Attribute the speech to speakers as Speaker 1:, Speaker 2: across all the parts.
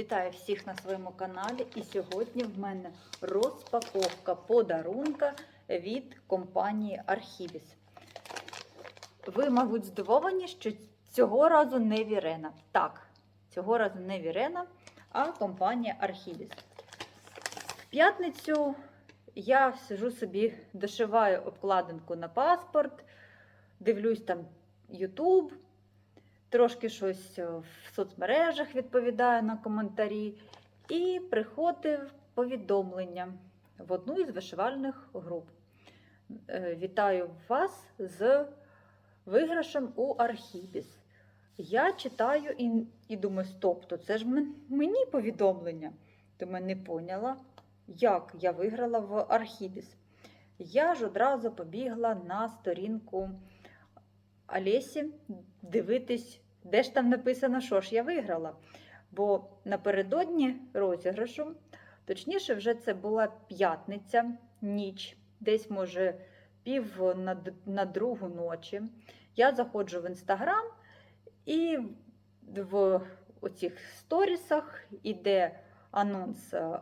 Speaker 1: Вітаю всіх на своєму каналі. І сьогодні в мене розпаковка подарунка від компанії Архібіс. Ви, мабуть, здивовані, що цього разу не Вірена. Так, цього разу не Вірена, а компанія Архібіс. В п'ятницю я сижу собі, дошиваю обкладинку на паспорт, дивлюсь там YouTube трошки щось е, в соцмережах відповідаю на коментарі, і приходив повідомлення в одну із вишивальних груп. Е, Вітаю вас з виграшем у Архібіс. Я читаю і, і думаю, стоп, то це ж мені повідомлення. Думаю, не поняла, як я виграла в Архібіс. Я ж одразу побігла на сторінку Олесі дивитись, де ж там написано, що ж я виграла. Бо напередодні розіграшу, точніше, вже це була п'ятниця, ніч, десь, може, пів на, на другу ночі. Я заходжу в інстаграм і в оцих сторісах іде анонс е, е,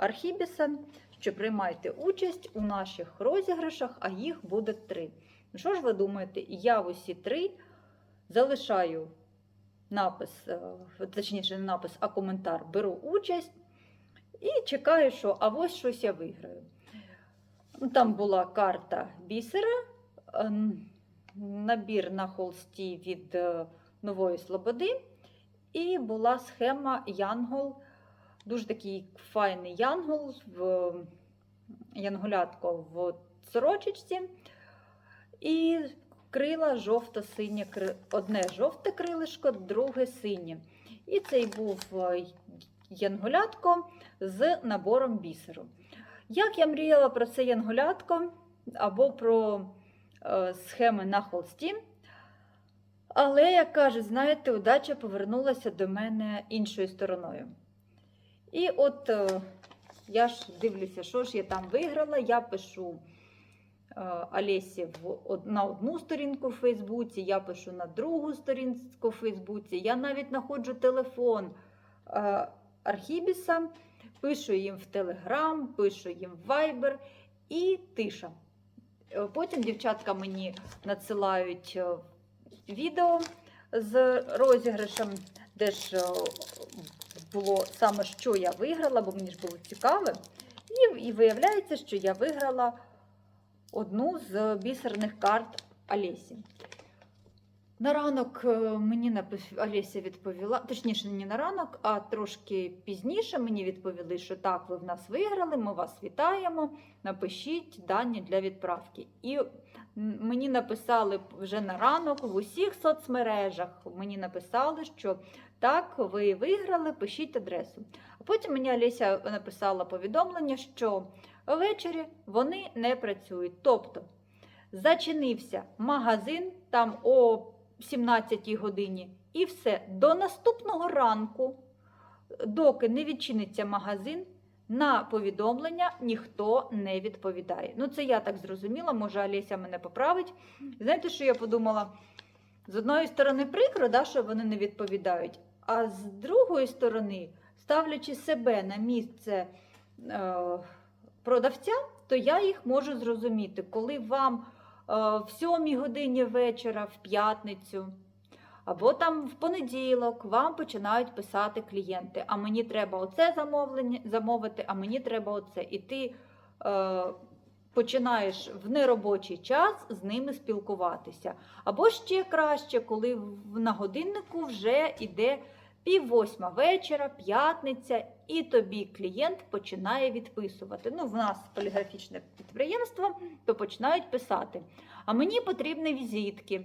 Speaker 1: Архібіса, що приймайте участь у наших розіграшах, а їх буде три. Ну, Що ж ви думаєте? Я в усі три залишаю напис, е, точніше, не напис, а коментар беру участь і чекаю, що а ось щось я виграю. Там була карта бісера, е, набір на холсті від е, Нової Слободи, і була схема Янгол. Дуже такий файний янгол, в, янголятко в сорочечці. І крила жовто-синє, одне жовте крилишко, друге синє. І цей був е, янголятко з набором бісеру. Як я мріяла про це янголятко або про е, схеми на холсті. Але, як кажуть, знаєте, удача повернулася до мене іншою стороною. І от е, я ж дивлюся, що ж я там виграла. Я пишу Олесі в, од- на одну сторінку в Фейсбуці, я пишу на другу сторінку в Фейсбуці. Я навіть знаходжу телефон е, Архібіса, пишу їм в Телеграм, пишу їм в Viber і тиша. Е, Потім дівчатка мені надсилають е, відео з розіграшем, де ж е, було саме, що я виграла, бо мені ж було цікаво. І, і виявляється, що я виграла одну з бісерних карт Олесі. На ранок е, мені Олеся відповіла, точніше, не на ранок, а трошки пізніше мені відповіли, що так, ви в нас виграли, ми вас вітаємо. Напишіть дані для відправки. І мені написали вже на ранок в усіх соцмережах. Мені написали, що так, ви виграли, пишіть адресу. А потім мені Олеся написала повідомлення, що ввечері вони не працюють. Тобто зачинився магазин там о 17 годині, і все. До наступного ранку, доки не відчиниться магазин, на повідомлення ніхто не відповідає. Ну, це я так зрозуміла, може Олеся мене поправить. Знаєте, що я подумала? З одної сторони, прикро, да, що вони не відповідають, а з другої сторони, ставлячи себе на місце е, продавця, то я їх можу зрозуміти, коли вам е, в сьомій годині вечора, в п'ятницю, або там в понеділок вам починають писати клієнти, а мені треба оце замовлення замовити, а мені треба оце. І ти е, починаєш в неробочий час з ними спілкуватися. Або ще краще, коли на годиннику вже йде пів восьма вечора, п'ятниця, і тобі клієнт починає відписувати. Ну, в нас поліграфічне підприємство, то починають писати. А мені потрібні візитки.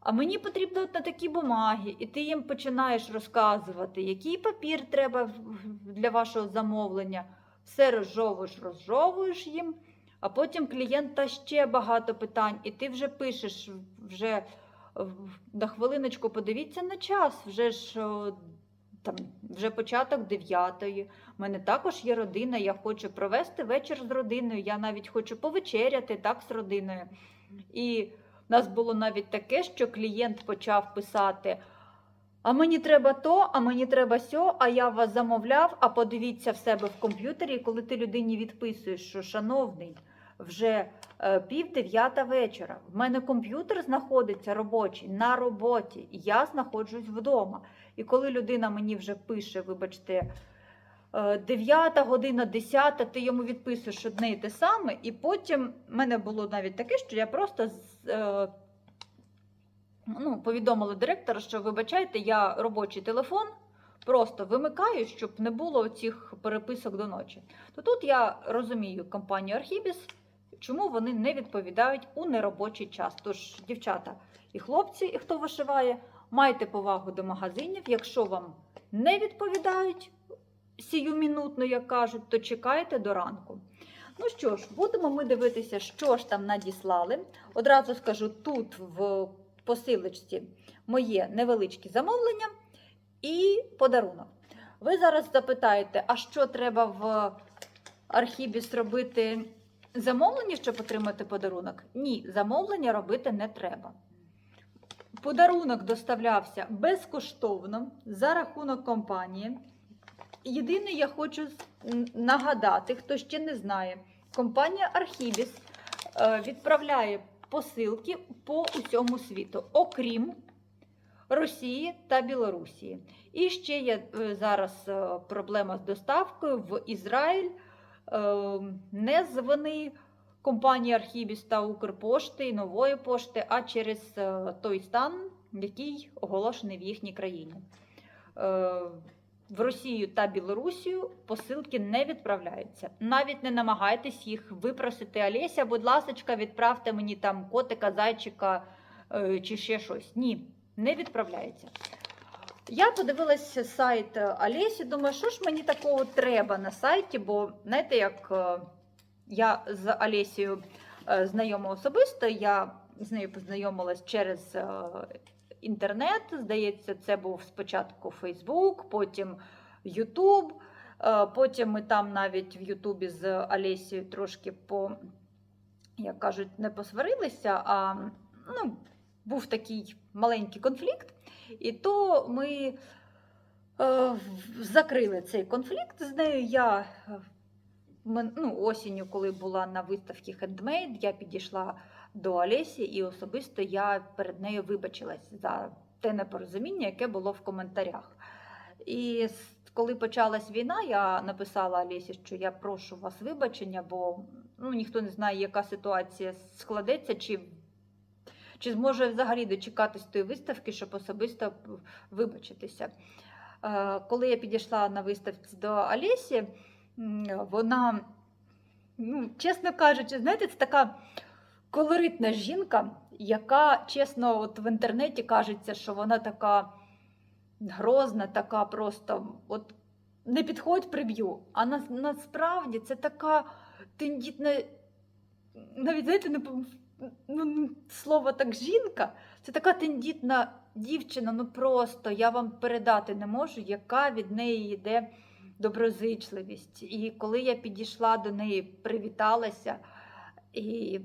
Speaker 1: А мені потрібно на такі бумаги, і ти їм починаєш розказувати, який папір треба для вашого замовлення. Все розжовуєш, розжовуєш їм, а потім клієнта ще багато питань, і ти вже пишеш вже на хвилиночку, подивіться на час, вже ж там вже початок дев'ятої. У мене також є родина. Я хочу провести вечір з родиною. Я навіть хочу повечеряти так з родиною. І в нас було навіть таке, що клієнт почав писати: А мені треба то, а мені треба сьо, а я вас замовляв, а подивіться в себе в комп'ютері, коли ти людині відписуєш, що шановний, вже пів дев'ята вечора. В мене комп'ютер знаходиться робочий на роботі, я знаходжусь вдома. І коли людина мені вже пише, вибачте, е, 9 година, 10, ти йому відписуєш одне і те саме, і потім в мене було навіть таке, що я просто е, Ну, повідомила директора, що вибачайте, я робочий телефон просто вимикаю, щоб не було цих переписок до ночі. То тут я розумію компанію Архібіс, чому вони не відповідають у неробочий час. Тож, дівчата і хлопці, і хто вишиває, майте повагу до магазинів. Якщо вам не відповідають сіюмінутно, як кажуть, то чекайте до ранку. Ну що ж, будемо ми дивитися, що ж там надіслали. Одразу скажу, тут в посилочці моє невеличке замовлення і подарунок. Ви зараз запитаєте, а що треба в архіві робити замовлення, щоб отримати подарунок? Ні, замовлення робити не треба. Подарунок доставлявся безкоштовно за рахунок компанії. Єдине, я хочу нагадати, хто ще не знає, компанія Архібіс е, відправляє посилки по усьому світу, окрім Росії та Білорусі. І ще є е, зараз е, проблема з доставкою в Ізраїль. Е, Не з вини компанії Архібіс та Укрпошти і нової пошти, а через е, той стан, який оголошений в їхній країні. Е, В Росію та Білорусію посилки не відправляються. Навіть не намагайтесь їх випросити. Олеся, будь ласка, відправте мені там котика, зайчика е, чи ще щось. Ні, не відправляється. Я подивилася сайт Олесі, думаю, що ж мені такого треба на сайті, бо знаєте, як е, я з Олесією е, знайома особисто, я з нею познайомилась через е, інтернет. Здається, це був спочатку Фейсбук, потім Ютуб. Е, Потім ми там навіть в Ютубі з Олесією трошки по, як кажуть, не посварилися, а ну, був такий маленький конфлікт. І то ми е, закрили цей конфлікт з нею. Я е, ну, осінню, коли була на виставці Handmade, я підійшла до Олесі і особисто я перед нею вибачилась за те непорозуміння, яке було в коментарях. І коли почалась війна, я написала Олесі, що я прошу вас вибачення, бо ну, ніхто не знає, яка ситуація складеться, чи, чи зможе взагалі дочекатись тої виставки, щоб особисто вибачитися. Е, Коли я підійшла на виставці до Олесі, вона, ну, чесно кажучи, знаєте, це така колоритна жінка, яка, чесно, от в інтернеті кажеться, що вона така грозна, така просто, от не підходь, приб'ю. А на, насправді це така тендітна, навіть знаєте, не пом- ну, слово так жінка, це така тендітна дівчина, ну просто я вам передати не можу, яка від неї йде доброзичливість. І коли я підійшла до неї, привіталася, і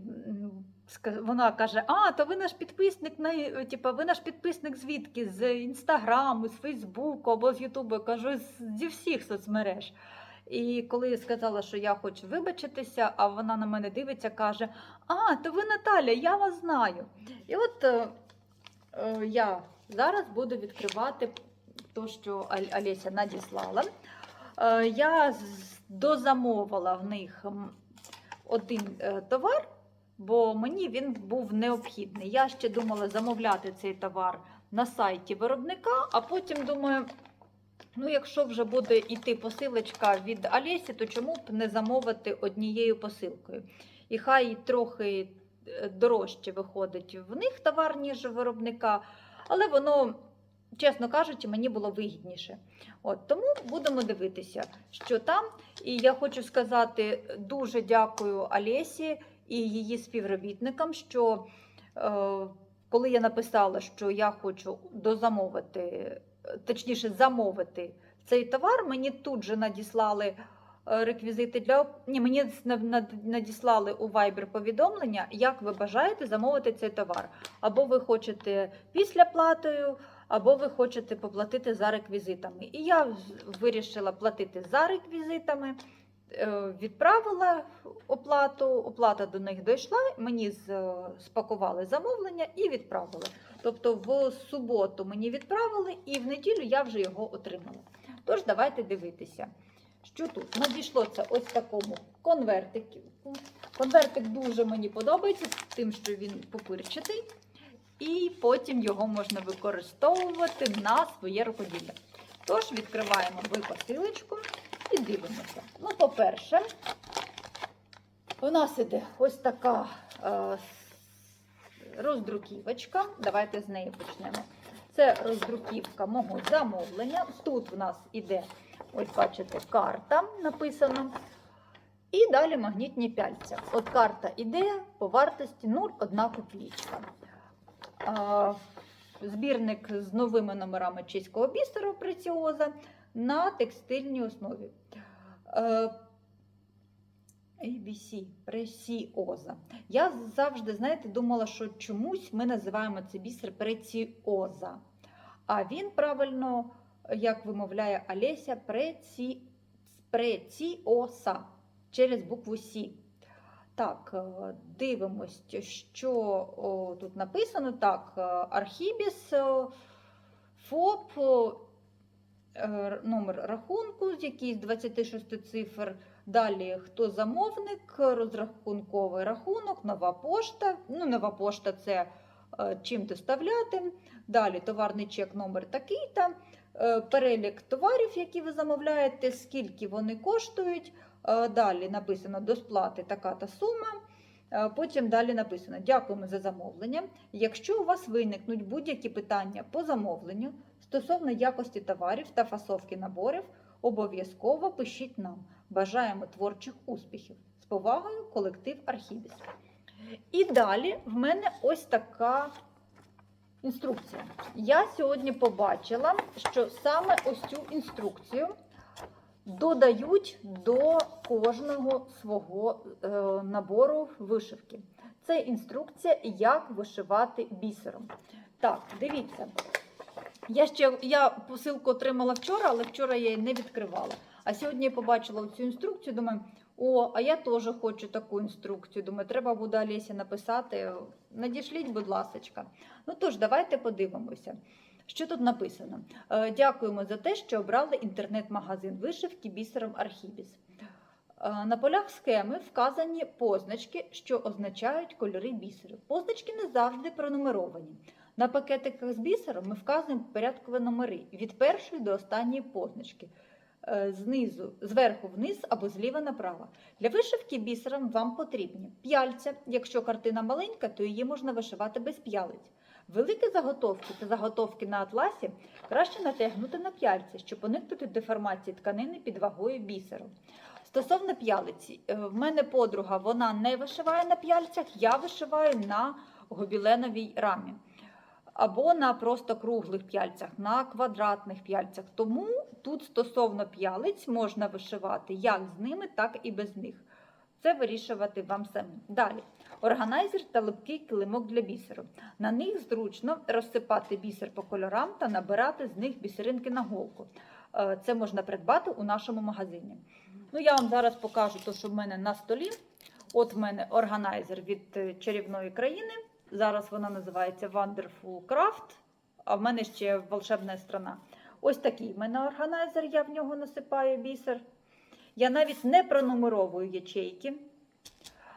Speaker 1: вона каже: А, то ви наш підписник на типа, ви наш підписник звідки? З інстаграму, з Фейсбуку або з Ютубу. Я кажу, зі всіх соцмереж. І коли я сказала, що я хочу вибачитися, а вона на мене дивиться, каже: А, то ви Наталя, я вас знаю. І от е, е, я зараз буду відкривати те, що Олеся надіслала. Е, я дозамовила в них один е, товар, бо мені він був необхідний. Я ще думала замовляти цей товар на сайті виробника, а потім думаю. Ну, якщо вже буде йти посилочка від Олесі, то чому б не замовити однією посилкою? І хай трохи е, дорожче виходить в них товар, ніж виробника, але воно, чесно кажучи, мені було вигідніше. От, тому будемо дивитися, що там. І я хочу сказати дуже дякую Олесі і її співробітникам, що е, коли я написала, що я хочу дозамовити, точніше замовити цей товар, мені тут же надіслали е, реквізити для ні, мені на- на- надіслали у Viber повідомлення, як ви бажаєте замовити цей товар. Або ви хочете після платою, або ви хочете поплатити за реквізитами. І я вирішила платити за реквізитами. Е, Відправила оплату, оплата до них дійшла, мені з- спакували замовлення і відправили. Тобто в суботу мені відправили, і в неділю я вже його отримала. Тож давайте дивитися, що тут. Надійшло це ось такому конвертику. Конвертик дуже мені подобається, тим, що він попирчатий, і потім його можна використовувати на своє рукоділля. Тож відкриваємо посилочку і дивимося. Ну, по-перше, у нас іде ось така е, роздруківочка. Давайте з неї почнемо. Це роздруківка мого замовлення. Тут в нас іде, ось бачите, карта написана. І далі магнітні пяльця. От карта іде по вартості 0,1 копійка. Збірник з новими номерами чеського бісеру преціоза на текстильній основі. Е, ABC, преціоза. Я завжди, знаєте, думала, що чомусь ми називаємо це бісер преціоза. А він правильно, як вимовляє Олеся, преці... преціоса через букву Сі. Так, е, дивимось, що тут написано. Так, е, Архібіс, ФОП, номер рахунку, з якийсь 26 цифр. Далі, хто замовник, розрахунковий рахунок, нова пошта. Ну, нова пошта це е, чим доставляти. Далі товарний чек, номер такий-то. Е, Перелік товарів, які ви замовляєте, скільки вони коштують. Е, Далі написано до сплати така-та сума. Е, Потім далі написано Дякуємо за замовлення. Якщо у вас виникнуть будь-які питання по замовленню стосовно якості товарів та фасовки наборів, обов'язково пишіть нам. Бажаємо творчих успіхів. З повагою, колектив Архібіс. І далі в мене ось така інструкція. Я сьогодні побачила, що саме ось цю інструкцію додають до кожного свого е, набору вишивки. Це інструкція, як вишивати бісером. Так, дивіться. Я ще я посилку отримала вчора, але вчора я її не відкривала. А сьогодні я побачила цю інструкцію. Думаю, о, а я теж хочу таку інструкцію. Думаю, треба буде Олесі написати. Надішліть, будь ласка. Ну тож, давайте подивимося. Що тут написано? Е, Дякуємо за те, що обрали інтернет-магазин вишивки бісером Архібіс. Е, На полях схеми вказані позначки, що означають кольори бісеру. Позначки не завжди пронумеровані. На пакетиках з бісером ми вказуємо порядкові номери від першої до останньої позначки. Е, Знизу, зверху вниз або зліва направо. Для вишивки бісером вам потрібні п'яльця. Якщо картина маленька, то її можна вишивати без п'ялиць. Великі заготовки та заготовки на атласі краще натягнути на п'яльці, щоб уникнути деформації тканини під вагою бісеру. Стосовно п'ялиці, е, в мене подруга вона не вишиває на п'яльцях, я вишиваю на гобіленовій рамі. Або на просто круглих п'яльцях, на квадратних п'яльцях. Тому тут стосовно п'ялиць можна вишивати як з ними, так і без них. Це вирішувати вам самим. Далі. Органайзер та липкий килимок для бісеру. На них зручно розсипати бісер по кольорам та набирати з них бісеринки на голку. Е, Це можна придбати у нашому магазині. Ну, я вам зараз покажу те, що в мене на столі. От в мене органайзер від е, чарівної країни. Зараз вона називається Wonderful Craft, а в мене ще волшебна страна. Ось такий в мене органайзер, я в нього насипаю бісер. Я навіть не пронумеровую ячейки.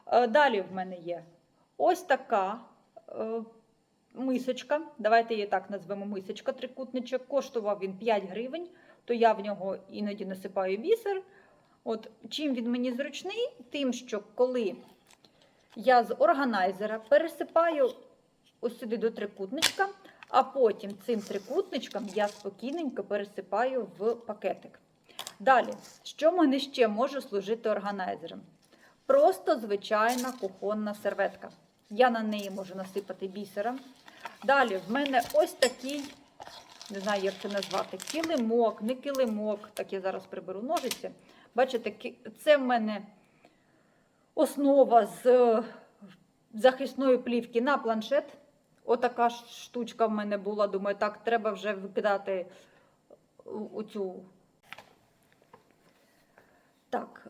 Speaker 1: Е, Далі в мене є ось така е, мисочка. Давайте її так назвемо мисочка, трикутничок. Коштував він 5 гривень, то я в нього іноді насипаю бісер. От чим він мені зручний, тим, що коли я з органайзера пересипаю ось сюди до трикутничка, а потім цим трикутничком я спокійненько пересипаю в пакетик. Далі, що в мене ще може служити органайзером? Просто звичайна кухонна серветка. Я на неї можу насипати бісером. Далі в мене ось такий, не знаю, як це назвати, килимок, не килимок. Так я зараз приберу ножиці. Бачите, це в мене основа з е, захисної плівки на планшет. Отака штучка в мене була. Думаю, так, треба вже викидати оцю. Так,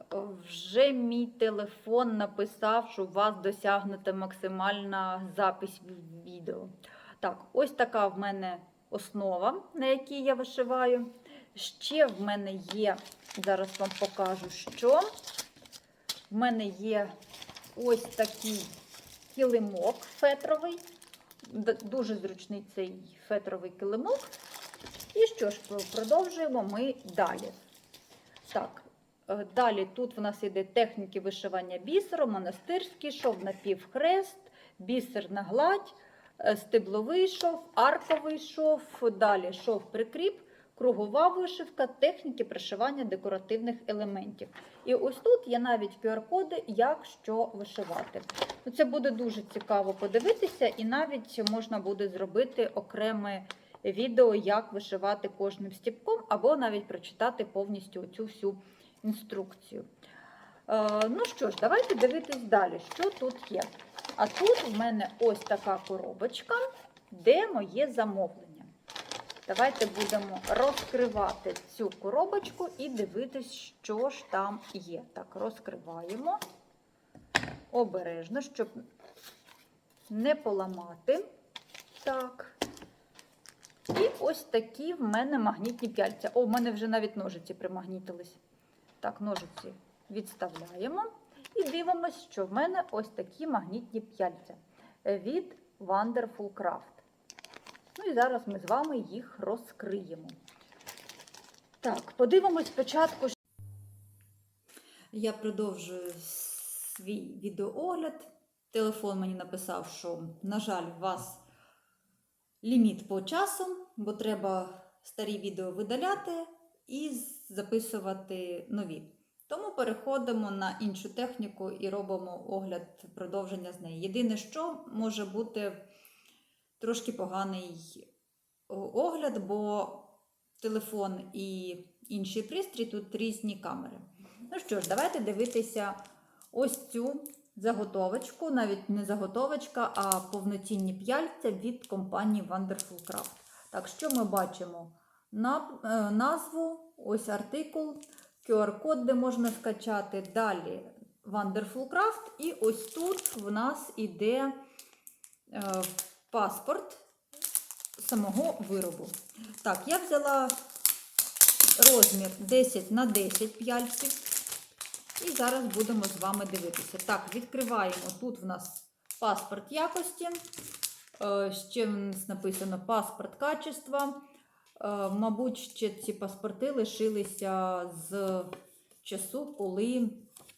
Speaker 1: вже мій телефон написав, що у вас досягнута максимальна запись відео. Так, ось така в мене основа, на якій я вишиваю. Ще в мене є, зараз вам покажу, що в мене є ось такий килимок фетровий. Дуже зручний цей фетровий килимок. І що ж, продовжуємо ми далі. Так, е, далі тут в нас іде техніки вишивання бісером, монастирський шов, напівхрест, бісерна гладь, е, стебловий шов, арковий шов, далі шов прикріп, кругова вишивка, техніки пришивання декоративних елементів. І ось тут є навіть QR-коди, як що вишивати. Ну, Це буде дуже цікаво подивитися, і навіть можна буде зробити окреме відео, як вишивати кожним стіпком, або навіть прочитати повністю цю всю інструкцію. Е, ну що ж, давайте дивитись далі, що тут є. А тут в мене ось така коробочка, де моє замовлення. Давайте будемо розкривати цю коробочку і дивитись, що ж там є. Так, розкриваємо обережно, щоб не поламати. Так. І ось такі в мене магнітні пяльця. О, в мене вже навіть ножиці примагнітились. Так, ножиці відставляємо. І дивимося, що в мене ось такі магнітні пяльця від Wonderful Craft. Ну і зараз ми з вами їх розкриємо. Так, подивимось спочатку. Я продовжую свій відеоогляд. Телефон мені написав, що, на жаль, у вас ліміт по часу, бо треба старі відео видаляти і записувати нові. Тому переходимо на іншу техніку і робимо огляд продовження з неї. Єдине, що може бути трошки поганий огляд, бо телефон і інший пристрій тут різні камери. Ну що ж, давайте дивитися ось цю заготовочку, навіть не заготовочка, а повноцінні п'яльця від компанії Wonderful Craft. Так, що ми бачимо? Е, назву, ось артикул, QR-код, де можна скачати. Далі Wonderful Craft. І ось тут в нас іде е, паспорт самого виробу. Так, я взяла розмір 10 на 10 п'яльців. І зараз будемо з вами дивитися. Так, відкриваємо. Тут в нас паспорт якості. Е, Ще в нас написано паспорт качества. Е, Мабуть, ще ці паспорти лишилися з часу, коли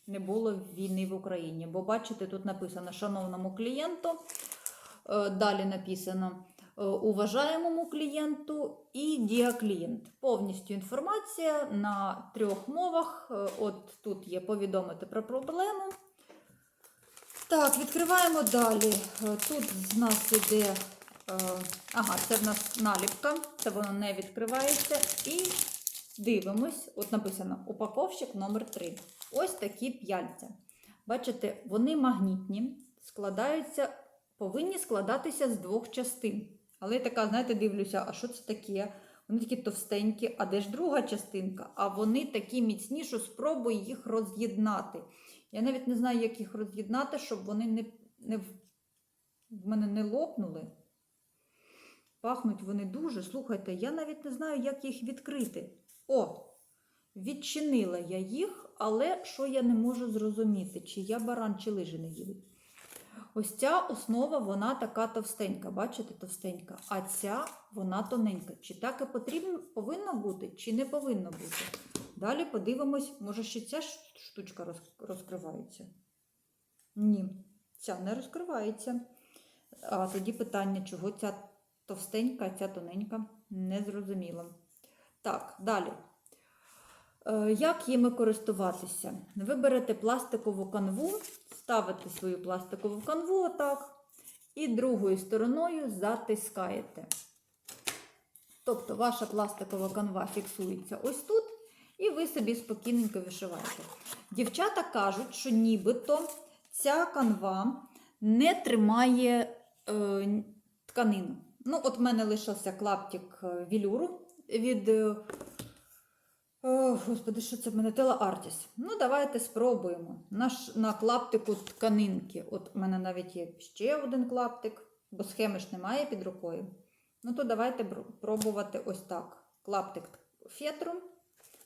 Speaker 1: не було війни в Україні. Бо бачите, тут написано шановному клієнту. Е, Далі написано е, уважаємому клієнту і діаклієнт. Повністю інформація на трьох мовах. Е, От тут є повідомити про проблему. Так, відкриваємо далі. Тут з нас іде. Ага, це в нас наліпка, це воно не відкривається. І дивимось, от написано упаковщик номер 3 Ось такі п'яльця. Бачите, вони магнітні, складаються, повинні складатися з двох частин. Але я така, знаєте, дивлюся, а що це таке? Вони такі товстенькі, а де ж друга частинка? А вони такі міцні, що спробую їх роз'єднати. Я навіть не знаю, як їх роз'єднати, щоб вони не, не в в мене не лопнули. Пахнуть вони дуже. Слухайте, я навіть не знаю, як їх відкрити. О! Відчинила я їх, але що я не можу зрозуміти, чи я баран, чи лижи не їдуть. Ось ця основа, вона така товстенька, бачите, товстенька. А ця вона тоненька. Чи так і потрібно, повинно бути, чи не повинно бути. Далі подивимось, може ще ця штучка розкривається. Ні, ця не розкривається. А тоді питання, чого ця товстенька, ця тоненька, не зрозуміло. Так, далі. Е, Як їми користуватися? Ви берете пластикову канву, ставите свою пластикову канву отак, і другою стороною затискаєте. Тобто ваша пластикова канва фіксується ось тут, і ви собі спокійненько вишиваєте. Дівчата кажуть, що нібито ця канва не тримає е, тканину. Ну, от в мене лишився клаптик е, вілюру від. О, господи, що це в мене? Тела Артіс. Ну, давайте спробуємо. На, на клаптику тканинки. От у мене навіть є ще один клаптик, бо схеми ж немає під рукою. Ну, то давайте пробувати ось так. Клаптик фетру.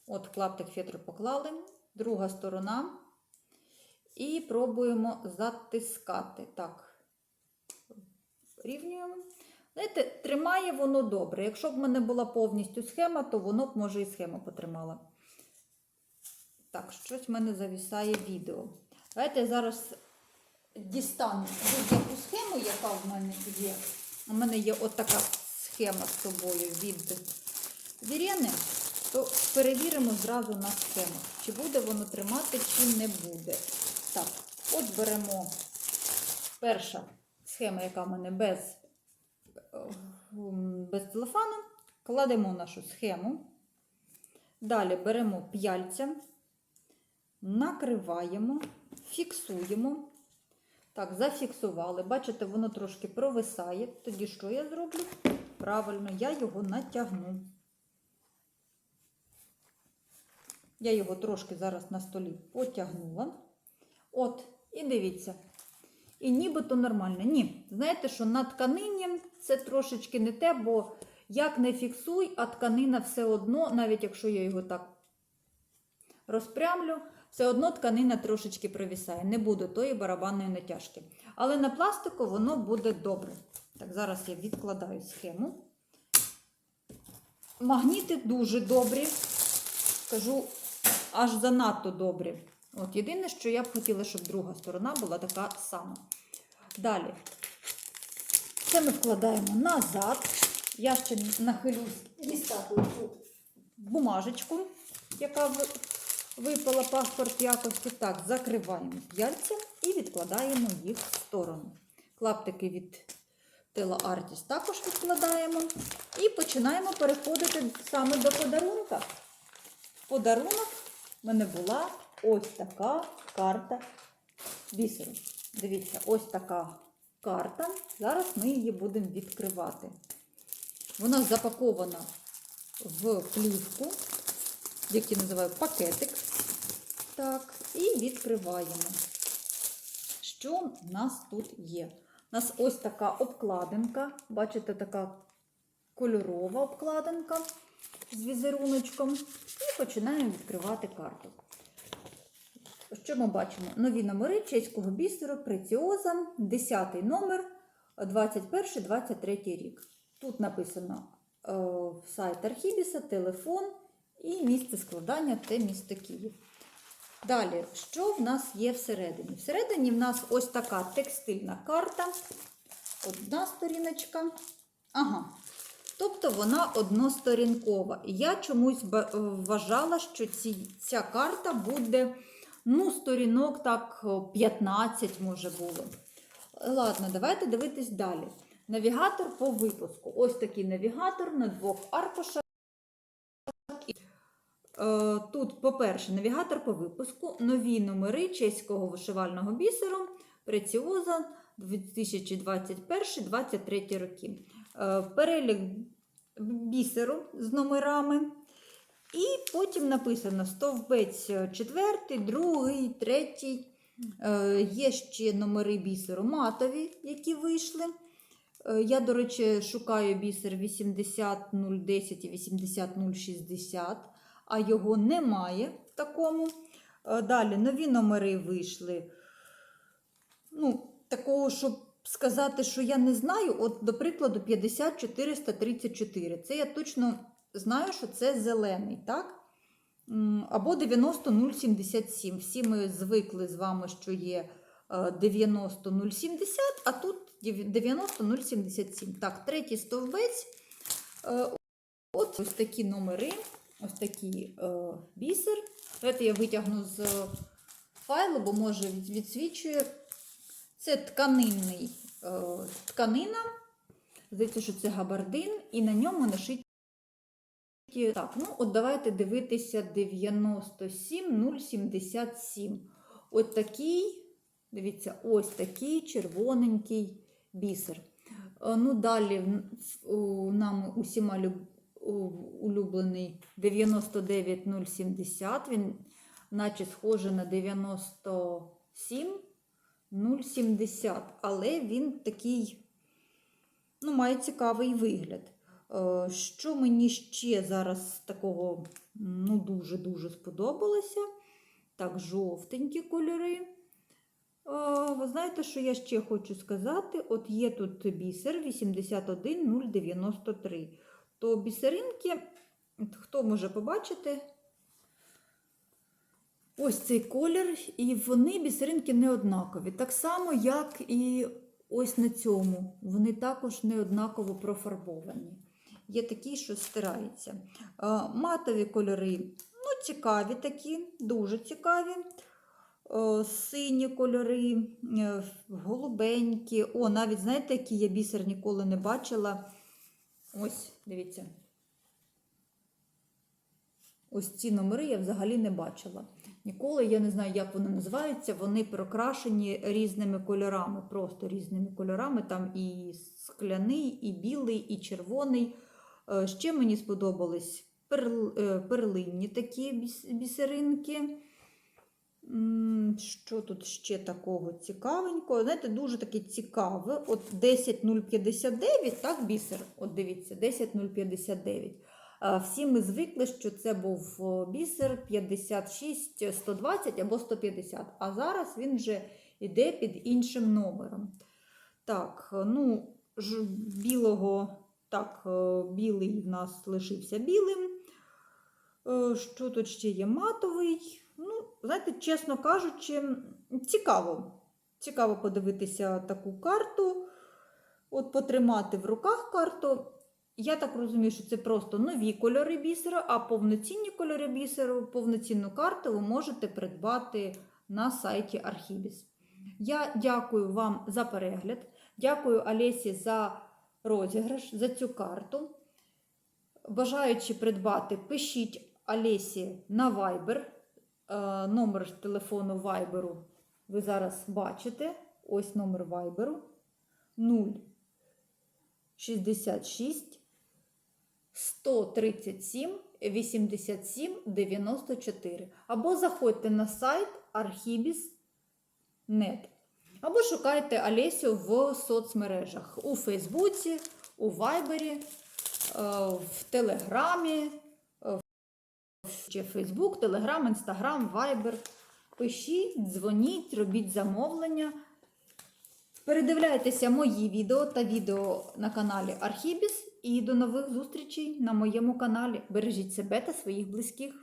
Speaker 1: От клаптик фетру поклали, друга сторона. І пробуємо затискати. Так, рівнюємо. Знаєте, тримає воно добре. Якщо б в мене була повністю схема, то воно б, може, і схему потримала. Так, щось в мене завісає відео. Давайте я зараз дістану будь-яку схему, яка в мене є. У мене є отака схема з собою від Вірени, то перевіримо зразу на схемах, чи буде воно тримати, чи не буде. Так, от беремо перша схема, яка в мене без, без телефону. Кладемо нашу схему. Далі беремо п'яльця, накриваємо, фіксуємо. Так, зафіксували. Бачите, воно трошки провисає. Тоді що я зроблю? Правильно, я його натягну. Я його трошки зараз на столі потягнула. От, і дивіться. І нібито нормально. Ні, знаєте, що на тканині це трошечки не те, бо як не фіксуй, а тканина все одно, навіть якщо я його так розпрямлю, все одно тканина трошечки провісає. Не буде тої барабанної натяжки. Але на пластику воно буде добре. Так, зараз я відкладаю схему. Магніти дуже добрі. Кажу, аж занадто добрі. От єдине, що я б хотіла, щоб друга сторона була така сама. Далі. Це ми вкладаємо назад. Я ще дістати цю бумажечку, яка ви- випала паспорт якості. Так, закриваємо п'яльця і відкладаємо їх в сторону. Клаптики від Тела Артіс також відкладаємо. І починаємо переходити саме до подарунка. Подарунок в мене була ось така карта бісеру. Дивіться, ось така карта. Зараз ми її будемо відкривати. Вона запакована в плівку, як я називаю пакетик. Так, і відкриваємо. Що в нас тут є? У нас ось така обкладинка. Бачите, така кольорова обкладинка з візеруночком. І починаємо відкривати карту. Що ми бачимо? Нові номери чеського бісеру, преціоза, 10 номер, 21-23 рік. Тут написано е, сайт Архібіса, телефон і місце складання це місто Київ. Далі, що в нас є всередині? Всередині в нас ось така текстильна карта. Одна сторіночка. Ага. Тобто вона односторінкова. Я чомусь вважала, що ці, ця карта буде ну, сторінок так 15 може було. Ладно, давайте дивитись далі. Навігатор по випуску. Ось такий навігатор на двох аркушах. Е, Тут, по-перше, навігатор по випуску, нові номери чеського вишивального бісеру, преціоза 2021-2023 роки. Е, Перелік бісеру з номерами. І потім написано стовбець 4, 2, 3. Є ще номери бісеру матові, які вийшли. Е, Я, до речі, шукаю бісер 80010 і 80060, а його немає в такому. Е, Далі нові номери вийшли. Ну, такого, щоб сказати, що я не знаю, от, до прикладу, 50434. Це я точно знаю, що це зелений, так? Або 90077. Всі ми звикли з вами, що є е, 90070, а тут 90077. Так, третій стовбець. Е, От ось такі номери, ось такий е, бісер. Давайте я витягну з файлу, бо може відсвічує. Це тканинний е, тканина. Здається, що це габардин, і на ньому нашиті. Так, ну от давайте дивитися 97077. От такий, дивіться, ось такий червоненький бісер. Е, Ну, далі нам усіма улюблений 99070. Він наче схожий на 97 070, але він такий, ну, має цікавий вигляд. Е, Що мені ще зараз такого ну, дуже-дуже сподобалося? Так, жовтенькі кольори. Е, Ви знаєте, що я ще хочу сказати? От є тут бісер 81093. То бісеринки, хто може побачити? Ось цей колір, і вони бісеринки не однакові. Так само, як і ось на цьому. Вони також не однаково профарбовані. Є такі, що стираються. Е, Матові кольори, ну, цікаві такі, дуже цікаві. Е, Сині кольори, е, голубенькі. О, навіть знаєте, які я бісер ніколи не бачила. Ось, дивіться. Ось ці номери я взагалі не бачила. Ніколи я не знаю, як вони називаються. Вони прокрашені різними кольорами, просто різними кольорами. Там і скляний, і білий, і червоний. Е, Ще мені сподобались е, перлинні такі бісеринки. Що тут ще такого цікавенького? Знаєте, дуже таке цікаве. От 10059, так, бісер? От дивіться, 10059. Всі ми звикли, що це був бісер 56, 120 або 150. А зараз він вже йде під іншим номером. Так, ну, білого, так, е, білий в нас лишився білим. Е, Що тут ще є матовий? Ну, знаєте, чесно кажучи, цікаво. Цікаво подивитися таку карту, от потримати в руках карту. Я так розумію, що це просто нові кольори бісеру, а повноцінні кольори бісеру, повноцінну карту ви можете придбати на сайті Архібіс. Я дякую вам за перегляд. Дякую Олесі за розіграш, за цю карту. Бажаючи придбати, пишіть Олесі на Viber. Е, Номер телефону Viber ви зараз бачите. Ось номер Viber 0 66 137 87 94. Або заходьте на сайт archibis.net. Або шукайте Олесю в соцмережах у Фейсбуці, у Вайбері, е, в Телеграмі, е, ще Фейсбук, Телеграм, Інстаграм, Вайбер. Пишіть, дзвоніть, робіть замовлення. Передивляйтеся мої відео та відео на каналі Архібіс. І до нових зустрічей на моєму каналі. Бережіть себе та своїх близьких.